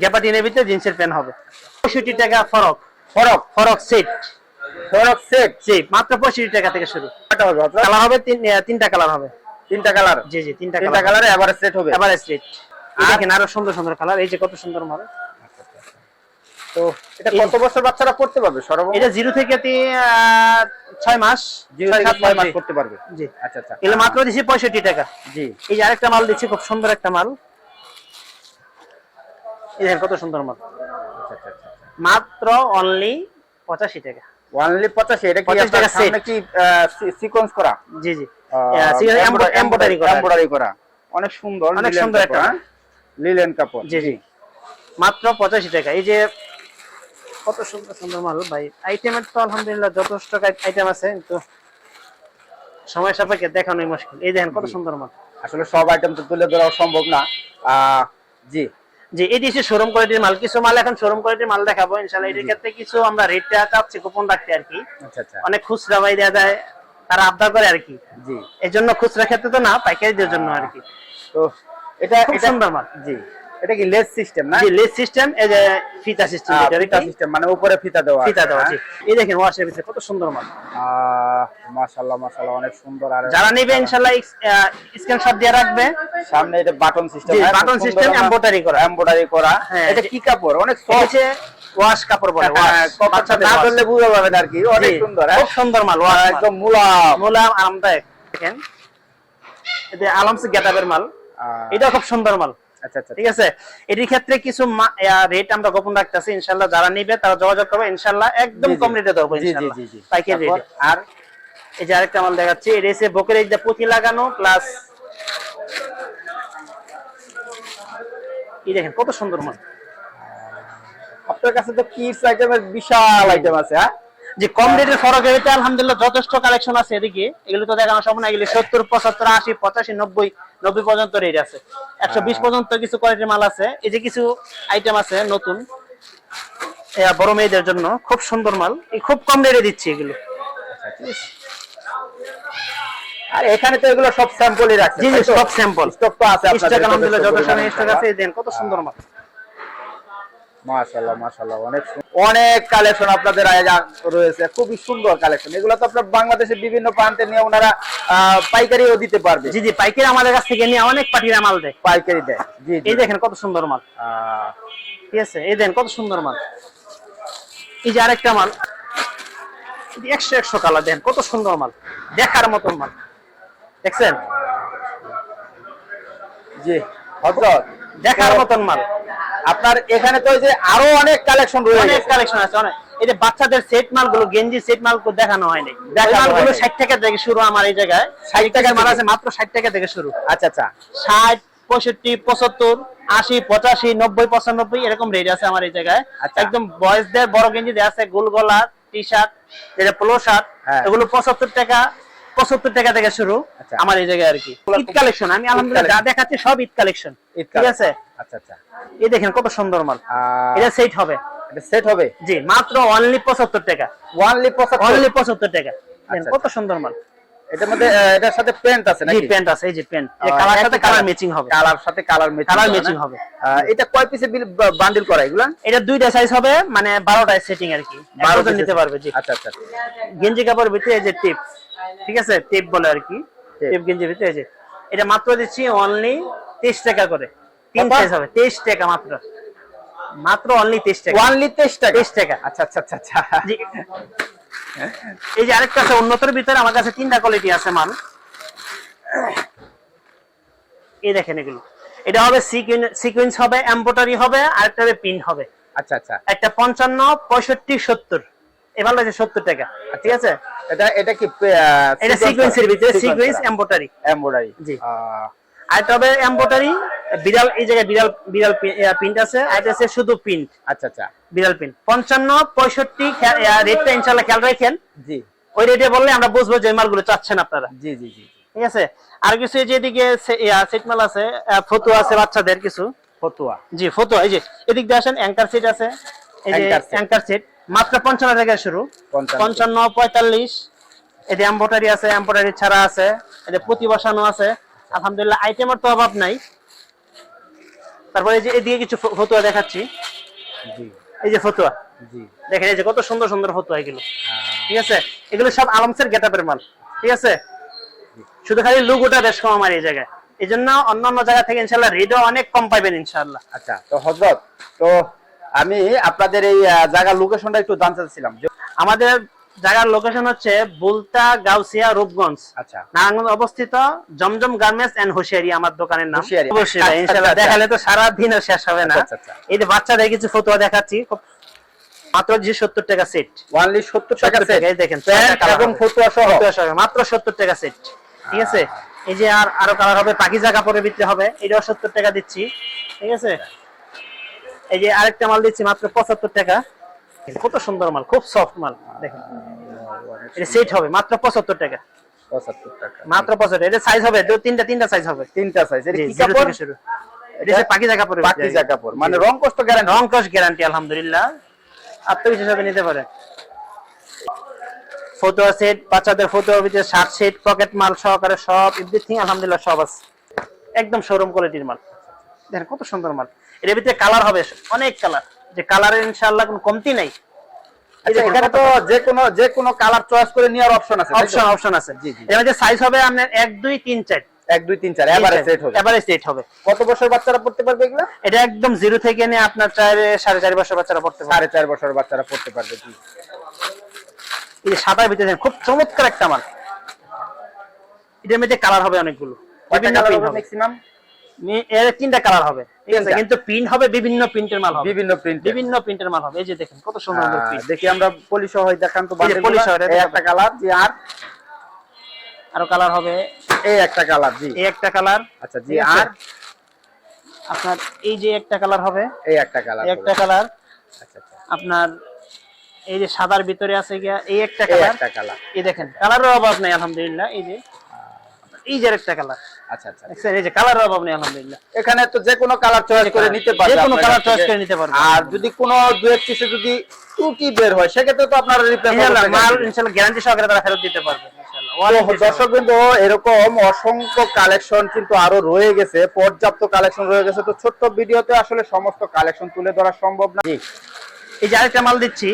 গ্যাপাটিনের ভিতরে জিন্সের প্যান্ট হবে। পঁয়ষট্টি টাকা ফরক। ফরক ফরক সেট। ফরক সেট? জি মাত্র পঁয়ষট্টি টাকা থেকে শুরু? কালার হবে তিনটা কালার হবে। তিনটা কালার? জি জি তিনটা কালার কালারে এভারেজ সেট হবে? এবার স্ট্রেট দেখেন আরও সুন্দর সুন্দর কালার। এই যে কত সুন্দর মাল তো এটা কত বছর বাচ্চারা পড়তে পারবে এটা থেকে মাস। করতে পারবে? জি। আচ্ছা আচ্ছা। এগুলো মাত্র দিচ্ছি পঁয়ষট্টি টাকা। জি। এই যে আরেকটা মাল দিচ্ছি খুব সুন্দর একটা মাল। দেখেন কত সুন্দর মাত্র অনলি পঁচাশি টাকা। ওয়ানলি পঁচাশি এটা কি টাকা কি সিকোয়েন্স করা? জি জি। এম্বোটারি করা। এমব্রয়ডারি করা। অনেক সুন্দর অনেক সুন্দর একটা। হ্যাঁ? লিলেন কাপড় জি জি। মাত্র পঁচাশি টাকা। এই যে কত সুন্দর সুন্দর মাল ভাই। আইটেমের তো আলহামদুলিল্লাহ যথেষ্ট আইটেম আছে কিন্তু সময় সাপেক্ষে দেখানোই মুশকিল। এই দেখেন কত সুন্দর মাল। আসলে সব আইটেম তো তুলে ধরা সম্ভব না। আহ, জি। যে এটি হচ্ছে শোরুম কোয়ালিটির মাল কিছু মাল এখন শোরুম কোয়ালিটির মাল দেখাবো ইনশাল্লাহ এটির ক্ষেত্রে কিছু আমরা রেটটা চাচ্ছি গোপন রাখতে আর কি। আচ্ছা আচ্ছা। অনেক খুচরা ভাই দেওয়া যায় তারা আবদার করে আর কি। জি। এই জন্য খুচরা ক্ষেত্রে তো না পাইকারিদের জন্য আর কি। তো এটা খুব সুন্দর মাল। জি। এটা কি লেস সিস্টেম না? জি লেস সিস্টেম এই যে ফিতা সিস্টেম এটা ফিতা সিস্টেম মানে উপরে ফিতা দেওয়া ফিতা দেওয়া হ্যাঁ? জি। এই দেখেন ওয়াশের ভিতরে কত সুন্দর মাল। মাশাআল্লাহ মাশাআল্লাহ অনেক সুন্দর আর যারা নেবে ইনশাল্লাহ স্ক্রিনশট দিয়ে রাখবে। সামনে এটা বাটন সিস্টেম জি, button system embroidery করা। এমব্রয়ডারি করা। হ্যাঁ, এটা কি কাপড়? অনেক সফট ওয়াশ কাপড় বলে বাচ্চাদের না wash। ধরলে বুঝতে পারবেন আর কি। অনেক সুন্দর হ্যাঁ? খুব সুন্দর মাল একদম একদম মুলাম আরামদায়ক দেখেন। এটা আলমস গেটাবের মাল। এটা খুব সুন্দর মাল। আচ্ছা আচ্ছা। ঠিক আছে? এটির ক্ষেত্রে কিছু রেট আমরা গোপন রাখতেছি। ইনশাল্লাহ যারা নিবে তারা যোগাযোগ করবে। ইনশাল্লাহ একদম। কম রেটে দেবো ইনশাল্লাহ। পাইকারি? আর এই যে আরেকটা মাল দেখাচ্ছি এটা এসে বকের এই যে পুঁথি লাগানো প্লাস এই দেখেন কত সুন্দর মাল। আপনার কাছে তো কিডস আইটেমের বিশাল আইটেম আছে হ্যাঁ? যে কম রেটের ফরক এতে আলহামদুলিল্লাহ যথেষ্ট কালেকশন আছে এদিকে। এগুলো তো দেখানো সম্ভব না এগুলো সত্তর পঁচাত্তর আশি পঁচাশি নব্বই নব্বই পর্যন্ত রেট আছে। একশো বিশ পর্যন্ত কিছু কোয়ালিটির মাল আছে। এই যে কিছু আইটেম আছে নতুন বড় মেয়েদের জন্য খুব সুন্দর মাল। এই খুব কম রেটে দিচ্ছি এগুলো। আর এখানে তো এগুলো সব স্যাম্পলই রাখছে জি জি সব স্যাম্পল। স্টক তো আছে স্টক আলহামদুলিল্লাহ যথেষ্ট স্টক আছে দেন কত সুন্দর মাল। মাশাআল্লাহ মাশাআল্লাহ অনেক অনেক কালেকশন আপনাদের রয়েছে খুবই সুন্দর কালেকশন। এগুলো তো আপনার বাংলাদেশের বিভিন্ন প্রান্তে নিয়ে ওনারা পাইকারিও দিতে পারবে। জি জি পাইকারি আমাদের কাছ থেকে নিয়ে অনেক পাটিরা মাল দেয়। পাইকারি দেয় জি এই দেখেন কত সুন্দর মাল। ঠিক আছে এই দেন কত সুন্দর মাল। এই যে আরেকটা মাল। একশো একশো কালার দেন কত সুন্দর মাল। দেখার মতন মাল। দেখছেন? জি হযরত দেখার মতন মাল। আপনার এখানে তো যে আরও অনেক কালেকশন অনেক রয়েছে কালেকশন আছে অনেক। এই যে বাচ্চাদের সেট মালগুলো গেঞ্জি সেট মালগুলো দেখানো হয়নি। দেখানো মালগুলো হয়নি। ষাট টাকা থেকে শুরু আমার এই জায়গায়। ষাট টাকা মাল আছে মাত্র ষাট টাকা থেকে শুরু। আচ্ছা আচ্ছা। ষাট পঁয়ষট্টি পঁচাত্তর আশি পঁচাশি নব্বই পঁচানব্বই এরকম রেট আছে আমার এই জায়গায়। আচ্ছা। একদম বয়েজদের বড় গেঞ্জি দেওয়া আছে গোল গলা টি শার্ট যেটা পোলো শার্ট। এগুলো পঁচাত্তর টাকা পঁচাত্তর টাকা থেকে শুরু আচ্ছা। আমার এই জায়গায় আর কি। ঈদ কালেকশন আমি আলহামদুলিল্লাহ যা দেখাচ্ছি সব ঈদ কালেকশন। ঠিক আছে? আচ্ছা আচ্ছা। এই দেখেন কত সুন্দর মাল। এটা সেট হবে। এটা সেট হবে? জি মাত্র অনলি পঁচাত্তর টাকা। ওয়ানলি পঁচাত্তর? অনলি পঁচাত্তর টাকা। কত সুন্দর মাল। এটার মধ্যে এটার সাথে প্যান্ট আছে নাকি? প্যান্ট আছে এই যে প্যান্ট কালার সাথে কালার ম্যাচিং হবে। কালার সাথে কালার ম্যাচিং Colour matching হবে। এটা কয় পিসে বান্ডিল করা এগুলা? এটা দুইটা সাইজ হবে মানে বারোটায় সেটিং আর কি। বারো piece নিতে পারবে জি। আচ্ছা আচ্ছা। গেঞ্জি কাপড়ের ভিতরে এই যে টিপ ঠিক আছে? টিপ বলে আর কি। টিপ। গেঞ্জির ভিতরে এই যে। এটা মাত্র দিচ্ছি অনলি তেইশ টাকা করে। তিন সাইজ হবে। তেইশ টাকা মাত্র। মাত্র অনলি তেইশ টাকা। ওয়ানলি তেইশ টাকা? তেইশ টাকা। আচ্ছা আচ্ছা আচ্ছা আচ্ছা। জি। এই যে আরেকটা আছে উন্নতর ভিতরে আমার কাছে তিনটা কোয়ালিটি আছে মাল। এই দেখেন এগুলো। এটা হবে সিকুয়েন্স হবে এম্বোটারি হবে আরেকটা হবে পিন হবে। আচ্ছা আচ্ছা। একটা পঞ্চান্ন পঁয়ষট্টি সত্তর। এবার সত্তর টাকা। ঠিক আছে? এটা এটা কি এটা সিকোয়েন্সের ভিতরে সিকোয়েন্স এম্বোটারি এমব্রয়ডারি জি। আর তবে এম্বোটারি বিড়াল এই জায়গায় বিড়াল বিড়াল প্রিন্ট আছে আর এটা আছে শুধু প্রিন্ট আচ্ছা আচ্ছা। বিড়াল প্রিন্ট পঞ্চান্ন পঁয়ষট্টি রেটটা ইনশাল্লাহ খেয়াল রাখেন। জি। ওই রেটে বললে আমরা বুঝব যে মালগুলো চাচ্ছেন আপনারা। জি জি জি। ঠিক আছে? আর কিছু এই যে এদিকে সেট মাল আছে ফতুয়া আছে বাচ্চাদের কিছু। ফতুয়া। জি ফতুয়া এই যে এদিক দিয়ে আসেন অ্যাঙ্কার সেট আছে। এই যে অ্যাঙ্কার সেট মাত্র পঞ্চান্ন টাকা শুরু। পঞ্চান্ন। পঁয়তাল্লিশ। এতে এম্বোটারি আছে এম্বোটারি ছাড়া আছে এতে পুঁতি বসানো আছে আলহামদুলিল্লাহ আইটেমের তো অভাব নাই। তারপরে এই যে এদিকে কিছু ফতুয়া দেখাচ্ছি। এই যে ফতুয়া। দেখেন এই যে কত সুন্দর সুন্দর ফতুয়া এগুলো। ঠিক আছে? এগুলো সব আলমসের গেটাপের মাল। ঠিক আছে? শুধু খালি লুগোটা বেশ কম আমার এই জায়গায়। এই জন্য অন্যান্য জায়গা থেকে ইনশাল্লাহ রেটও অনেক কম পাইবেন ইনশাল্লাহ আচ্ছা তো হজরত তো আমি আপনাদের এই জায়গার লোকেশনটা একটু জানতে চাচ্ছিলাম। আমাদের জায়গার লোকেশন হচ্ছে বুলতা গাউসিয়া রূপগঞ্জ। আচ্ছা। নারায়ণগঞ্জ অবস্থিত জমজম গার্মেন্টস এন্ড হুশিয়ারি আমার দোকানের নাম। অবশ্যই আচ্ছা, ইনশাআল্লাহ আচ্ছা, দেখালে তো সারা দিনও শেষ হবে না। আচ্ছা, আচ্ছা। এই যে বাচ্চাদের কিছু ফটোয়া দেখাচ্ছি খুব মাত্র যে সত্তর টাকা সেট ওয়ানলি সত্তর টাকা 70 set। টাকা, এই দেখেন, এবং। ফতুয়া সহ। মাত্র সত্তর টাকা সেট ঠিক আছে? এই যে আর আরও কালার হবে পাকিজা কাপড়ের ভিতরে হবে। এটাও সত্তর টাকা দিচ্ছি। ঠিক আছে? এই যে আরেকটা মাল দিচ্ছি মাত্র পঁচাত্তর টাকা। কত সুন্দর মাল খুব সফট মাল দেখেন। এটা সেট হবে মাত্র পঁচাত্তর টাকা। মাত্র পঁচাত্তর এটা সাইজ হবে তিনটা তিনটা সাইজ হবে। তিনটা সাইজ এটা জি, কাপড়? থেকে শুরু। এটা হচ্ছে পাকিজা কাপড়ের ভিতরে। পাকিজা কাপড় মানে রং কষ্ট গ্যারান্টি রং কস গ্যারান্টি আলহামদুলিল্লাহ। আত্মবিশ্বাস হবে নিতে পারে। ফটো সেট বাচ্চাদের ফটো ভিতরে শার্ট সেট পকেট মাল সহকারে সব এভরিথিং আলহামদুলিল্লাহ সব আছে। একদম শোরুম কোয়ালিটির মাল। দেখেন কত সুন্দর মাল। এর ভিতরে কালার হবে অনেক কালার যে কালারের ইনশাআল্লাহ কোনো কমতি নাই। আচ্ছা এখানে তো যে কোনো যে কোনো কালার চয়েস করে নেওয়ার অপশন আছে অপশন অপশন আছে। জি, জি। এর মধ্যে সাইজ হবে আপনার এক দুই তিন চার। এক দুই তিন চার এভারেজ সেট হবে। এভারেজ সেট হবে। কত বছর বাচ্চারা পড়তে পারবে এগুলা? এটা একদম জিরো থেকে নিয়ে আপনার চার সাড়ে চার বছর বাচ্চারা পড়তে সাড়ে চার বছর বাচ্চারা পড়তে পারবে জি। এই সাদার ভিতরে খুব চমৎকার একটা মাল। এটার মধ্যে কালার হবে অনেকগুলো। বিভিন্ন। ম্যাক্সিমাম এর তিনটা কালার হবে। ঠিক আছে? কিন্তু প্রিন্ট হবে বিভিন্ন প্রিন্টের মাল হবে। বিভিন্ন প্রিন্ট বিভিন্ন প্রিন্টের মাল হবে। এই যে দেখেন কত সুন্দর প্রিন্ট দেখি আমরা পলিশ হয় দেখান তো যে polish হয়, একটা কালার জি আর? আরও কালার হবে। এই একটা কালার জি। এই একটা কালার আচ্ছা জি আর? আপনার এই যে একটা কালার হবে এই একটা কালার একটা কালার আচ্ছা আচ্ছা। আপনার এই যে সাদার ভিতরে আছে গিয়া এই একটা কালার একটা কালার এই দেখেন কালারের অভাব নেই আলহামদুলিল্লাহ এই যে। এই যে একটা কালার আচ্ছা আচ্ছা এই যে কালারের অভাব নেই আলহামদুলিল্লাহ। এখানে তো যে কোনো কালার চয়েস করে নিতে পারবে যে কোনো কালার চয়েস করে নিতে পারবে। আর যদি কোনো দু এক পিসে যদি ত্রুটি বের হয় সেক্ষেত্রে তো আপনারা রিপ্লেস ইনশাআল্লাহ মাল ইনশাআল্লাহ গ্যারান্টি সহকারে তারা ফেরত দিতে পারবে দর্শক এরকম অসংখ্য কালেকশন কিন্তু আরও রয়ে গেছে। পর্যাপ্ত কালেকশন রয়ে গেছে। তো ছোট্ট ভিডিওতে আসলে সমস্ত কালেকশন তুলে ধরা সম্ভব না। এই যে আরেকটা মাল দিচ্ছি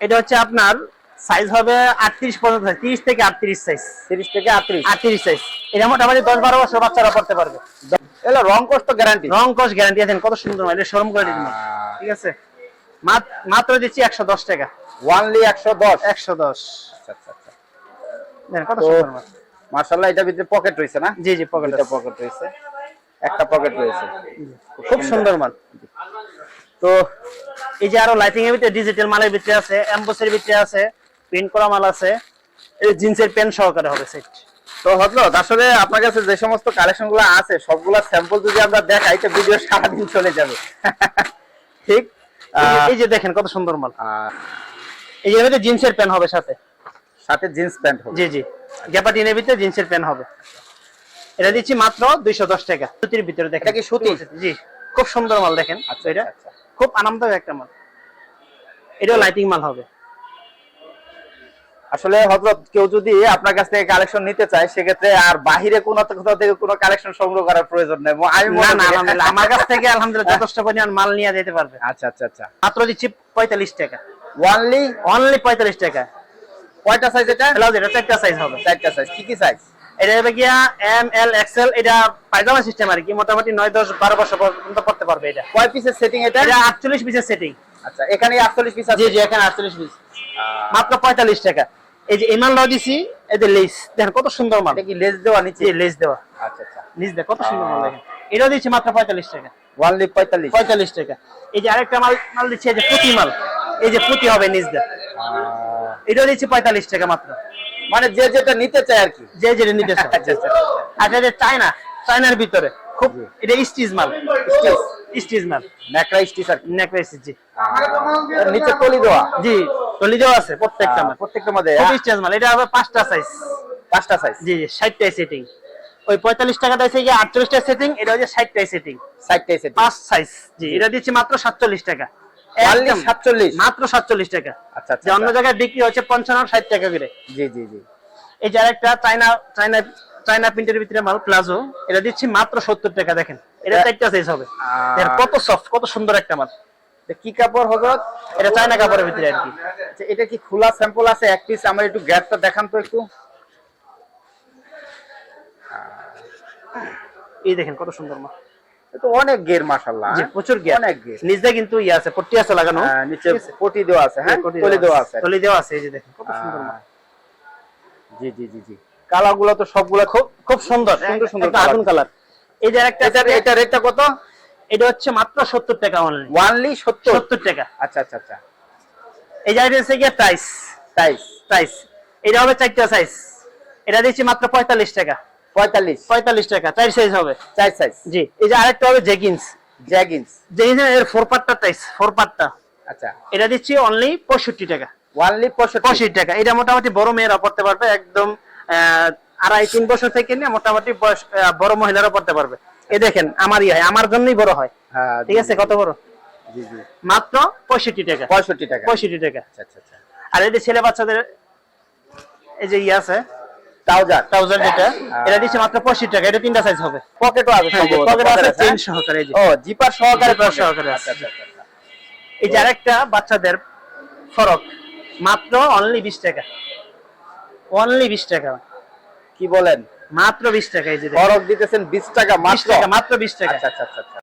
এটা হচ্ছে আপনার সাইজ হবে আটত্রিশ পর্যন্ত তিরিশ থেকে আটত্রিশ সাইজ তিরিশ থেকে আটত্রিশ। আটত্রিশ সাইজ এটা মোটামুটি বছর বাচ্চারা পড়তে পারবে। এলো রং কষ্ট গ্যারান্টি রং গ্যারান্টি আছেন কত সুন্দর শোরুম কোয়ালিটির মাল ঠিক আছে? মাত্র দিচ্ছি একশো দশ টাকা। ওয়ানলি আচ্ছা আচ্ছা আচ্ছা। দেখেন কত সুন্দর মাল মার্শাল্লাহ এটা ভিতরে পকেট রয়েছে না? জি জি পকেট এটা পকেট রয়েছে। একটা পকেট রয়েছে। খুব সুন্দর। মাল তো এই যে আরও লাইটিং এর ভিতরে ডিজিটাল মালের ভিতরে আছে এমবোসের ভিতরে আছে। প্রিন্ট করা মাল আছে এই জিন্সের প্যান্ট সহকারে হবে সেট তো হজরত আসলে আপনার কাছে যে সমস্ত কালেকশনগুলো আছে সবগুলা স্যাম্পল যদি আমরা দেখাই তো ভিডিও সারাদিন চলে যাবে। ঠিক? এই যে দেখেন কত সুন্দর মাল। এই যে জিন্সের প্যান্ট হবে সাথে। সাথে জিন্স প্যান্ট হবে। জি জি। গ্যাপাটিনের ভিতরে জিন্সের প্যান্ট হবে। এটা দিচ্ছি মাত্র দুইশো দশ টাকা। সুতির ভিতরে দেখেন। এটা কি সুতি? জি খুব সুন্দর মাল দেখেন। আচ্ছা, এটা আচ্ছা, আচ্ছা। খুব আনন্দদায়ক একটা মাল। এটাও লাইটিং মাল হবে। আসলে হজরত কেউ যদি আপনার কাছ থেকে কালেকশন নিতে চায় সেক্ষেত্রে আর বাহিরে কোনো কোথাও থেকে কোনো কালেকশন সংগ্রহ করার প্রয়োজন নেই। আমি আমার কাছ থেকে আলহামদুলিল্লাহ যথেষ্ট পরিমাণ মাল নিয়ে যেতে পারবে। আচ্ছা আচ্ছা আচ্ছা। মাত্র দিচ্ছি পঁয়তাল্লিশ টাকা। ওয়ানলি অনলি পঁয়তাল্লিশ টাকা। কয়টা সাইজ এটা? ব্লাউজ এটা চারটা সাইজ হবে। চারটা সাইজ কি কি সাইজ এটা হবে গিয়া এম এল এক্সেল এটা পায়জামা সিস্টেম আর কি। মোটামুটি নয় দশ বারো বছর পর্যন্ত পড়তে পারবে এটা। কয় পিসের সেটিং এটা? এটা আটচল্লিশ পিসের সেটিং আচ্ছা এখানে 48 পিস আছে। জি জি এখানে আটচল্লিশ পিস মাত্র পঁয়তাল্লিশ টাকা। এই যে লাও দিছি এই যে লেস। দেখেন কত সুন্দর মাল। এটা কি লেস দেওয়া নিচে? লেস দেওয়া। আচ্ছা আচ্ছা। নিচ দেখ কত সুন্দর মাল দেখেন। এটাও দিচ্ছি মাত্র পঁয়তাল্লিশ টাকা। ওয়ানলি 45 পঁয়তাল্লিশ টাকা। এই যে আরেকটা মাল মাল দিচ্ছি এই যে পুঁতি মাল। এই যে পুঁতি হবে নিচ দেখ আহ, এটাও দিচ্ছি পঁয়তাল্লিশ টাকা মাত্র। মানে যে যেটা নিতে চায় আর কি। যে যেটা নিতে চায়। আচ্ছা আচ্ছা আচ্ছা। যে চায়না চায়নার ভিতরে। খুব। এটা স্টিচ মাল। স্টিচ মাল। ন্যাকড়া স্টিচ আর জি। নিচে কলি দেওয়া। জি। আছে প্রত্যেকটা মাল। প্রত্যেকটা মধ্যে আহ, মাল এটা হবে পাঁচটা সাইজ পাঁচটা সাইজ জি জি ষাটটাই সেটিং ওই পঁয়তাল্লিশ টাকাটা এসে গিয়ে আটচল্লিশটা সেটিং এটা হচ্ছে ষাটটাই সেটিং সাইডটাই সেট পাঁচ সাইজ জি এটা দিচ্ছি মাত্র সাতচল্লিশ টাকা। অনলি একদম 47 মাত্র সাতচল্লিশ টাকা। আচ্ছা আচ্ছা অন্য জায়গায় বিক্রি হচ্ছে পঞ্চান্ন ষাট টাকা করে। জি জি জি। এই যে আরেকটা চায়না প্রিন্টের ভিতরে মাল প্লাজো এটা দিচ্ছি মাত্র সত্তর টাকা দেখেন। এটা চারটা সাইজ হবে। কত সফট কত সুন্দর একটা মাল। কি কাপড় হজরত? এটা চায়না কাপড়ের ভিতরে আর কি। আচ্ছা, এটা কি খোলা স্যাম্পল আছে? এক পিস আমার একটু গ্যাপটা দেখান তো একটু। এই দেখেন কত সুন্দর মাল এ তো অনেক গের মাশাআল্লাহ প্রচুর গিয়া অনেক গের। নিচে কিন্তু ইয়ে আছে পট্টি আছে লাগানো। হ্যাঁ, নিচে পটি দেওয়া আছে হ্যাঁ? কলি কলি দেওয়া আছে। কলি দেওয়া আছে এই যে দেখেন কত সুন্দর মাল জি জি জি জি। কালার তো সবগুলো খুব খুব সুন্দর সুন্দর সুন্দর আগুন কালার। এই যে একটা এটা রেটটা কত? এটা হচ্ছে মাত্র সত্তর টাকা অনলি টাকা। আচ্ছা আচ্ছা আচ্ছা। এই যে এটা হচ্ছে গিয়ে প্রাইস তাইস প্রাইস এটা হবে চারটা সাইজ এটা দিচ্ছি মাত্র পঁয়তাল্লিশ টাকা। পঁয়তাল্লিশ। পঁয়তাল্লিশ টাকা। চার সাইজ হবে। চার সাইজ জি। এই যে আরেকটা হবে জেগিন্স জেগিন্স এর ফোর পার্টটা টাইস ফোর পার্টটা আচ্ছা। এটা দিচ্ছি অনলি পঁয়ষট্টি টাকা। ওয়ানলি পঁয়ষট্টি। টাকা। এটা মোটামুটি বড় মেয়েরা পড়তে পারবে একদম আড়াই তিন বছর থেকে নিয়ে মোটামুটি বয়স বড় মহিলারা পড়তে পারবে। এই দেখেন আমারই হয় আমার জন্যই বড় হয়। হ্যাঁ ঠিক আছে কত বড়? মাত্র পঁয়ষট্টি টাকা। পঁয়ষট্টি টাকা। পঁয়ষট্টি টাকা। আচ্ছা আচ্ছা আচ্ছা। আর এই যে ছেলে বাচ্চাদের এই যে ইয়ে আছে ট্রাউজার ট্রাউজার যেটা এটা দিচ্ছে মাত্র পঁয়ষট্টি টাকা। এটা তিনটা সাইজ হবে। পকেটও আছে হ্যাঁ, আছে, চেন? সহকারে ও জিপার সহকারে জিপার সহকারে আচ্ছা আচ্ছা এই যে আরেকটা বাচ্চাদের ফরক মাত্র অনলি বিশ টাকা। অনলি বিশ টাকা। কি বলেন? মাত্র বিশ টাকা এই যে। খরচ দিতেছেন বিশ টাকা 20 মাত্র। টাকা মাত্র বিশ টাকা। আচ্ছা আচ্ছা আচ্ছা আচ্ছা।